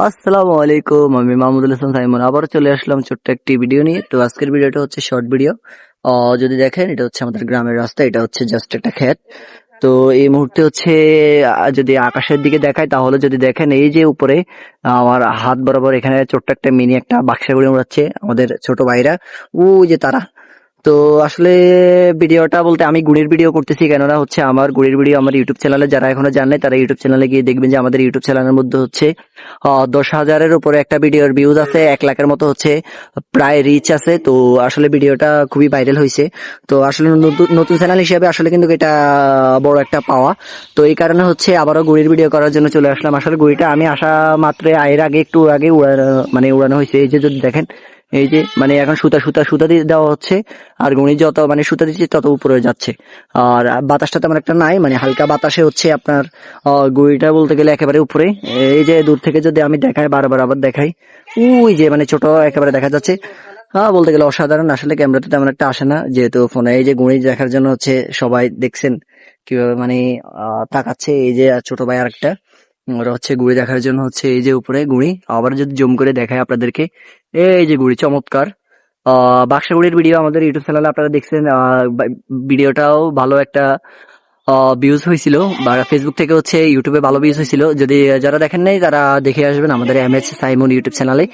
আসসালামু আলাইকুম, আমি মাহমুদুল হাসান সাইমন। আবার চলে আসলাম ছোট্ট একটি ভিডিও নিয়ে। তো আজকের ভিডিওটা হচ্ছে শর্ট ভিডিও যদি দেখেন, এটা হচ্ছে আমাদের গ্রামের রাস্তা, এটা হচ্ছে জাস্ট একটা ক্ষেত। তো এই মুহূর্তে হচ্ছে যদি আকাশের দিকে দেখায় তাহলে যদি দেখেন, এই যে উপরে আমার হাত বরাবর এখানে ছোট্ট একটা মিনি একটা বাক্সা গুড়ি উড়াচ্ছে আমাদের ছোট ভাইরা। ও যে তারা তো আসলে ভিডিওটা বলতে আমি গুড়ির ভিডিও করতেছি, কেননা হচ্ছে আমার গুড়ির ভিডিও আমার ইউটিউব চ্যানেলে যারা এখনও জানে তারা ইউটিউব চ্যানেলে গিয়ে দেখবেন যে আমাদের ইউটিউব চ্যানেলের মধ্যে হচ্ছে দশ হাজারের উপরে একটা ভিডিওর ভিউজ আছে, এক লাখের মতো হচ্ছে প্রায় রিচ আছে। তো আসলে ভিডিওটা খুবই ভাইরাল হয়েছে তো আসলে নতুন চ্যানেল হিসেবে আসলে কিন্তু এটা বড় একটা পাওয়া। তো এই কারণে হচ্ছে আবারও গুড়ির ভিডিও করার জন্য চলে আসলাম। আসলে গুড়িটা আমি আসা মাত্র আয়ের আগে একটু আগে মানে উড়ানো হয়েছে এই যে যদি দেখেন এই যে মানে এখন সুতা সুতা সুতা দিয়ে দেওয়া হচ্ছে, আর গুণি যত মানে সুতা দিচ্ছে তত উপরে যাচ্ছে। আর বাতাসটা তেমন একটা নাই মানে হালকা বাতাসে হচ্ছে আপনার গুড়িটা বলতে গেলে একেবারে উপরে। এই যে দূর থেকে যদি আমি দেখাই, বারবার আবার দেখাই, ওই যে মানে ছোট একেবারে দেখা যাচ্ছে। হ্যাঁ বলতে গেলে অসাধারণ, আসলে ক্যামেরাতে তেমন একটা আসে না, যেহেতু ফোনে এই যে গুণি দেখার জন্য হচ্ছে সবাই দেখছেন কীভাবে মানে তাকাচ্ছে, এই যে ছোট ভাই আরেকটা। ওরা হচ্ছে গুড়ি দেখার জন্য হচ্ছে এই যে উপরে গুড়ি আবার যদি জুম করে দেখায় আপনাদেরকে এই যে গুড়ি, চমৎকার। বাক্সাগুড়ির ভিডিও আমাদের ইউটিউব চ্যানেলে আপনারা দেখছেন ভিডিওটাও ভালো একটা ভিউজ হয়েছিল। বা ফেসবুক থেকে হচ্ছে ইউটিউবে ভালো ভিউজ হয়েছিল। যদি যারা দেখেন নাই, তারা দেখে আসবেন আমাদের এম এস সাইমন ইউটিউব চ্যানেলে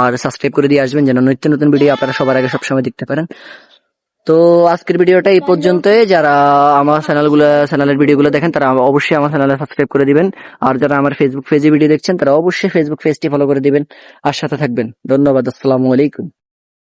আর সাবস্ক্রাইব করে দিয়ে আসবেন, যেন নিত্য নতুন ভিডিও আপনারা সবার আগে সবসময় দেখতে পারেন। তো আজকের ভিডিওটা এই পর্যন্তই। যারা আমার চ্যানেলগুলো, চ্যানেলের ভিডিওগুলো দেখেন, তারা অবশ্যই আমার চ্যানেলে সাবস্ক্রাইব করে দিবেন। আর যারা আমার ফেসবুক পেজে ভিডিও দেখছেন, তারা অবশ্যই ফেসবুক পেজটি ফলো করে দিবেন। আর সাথে থাকবেন। ধন্যবাদ, আসসালামু আলাইকুম।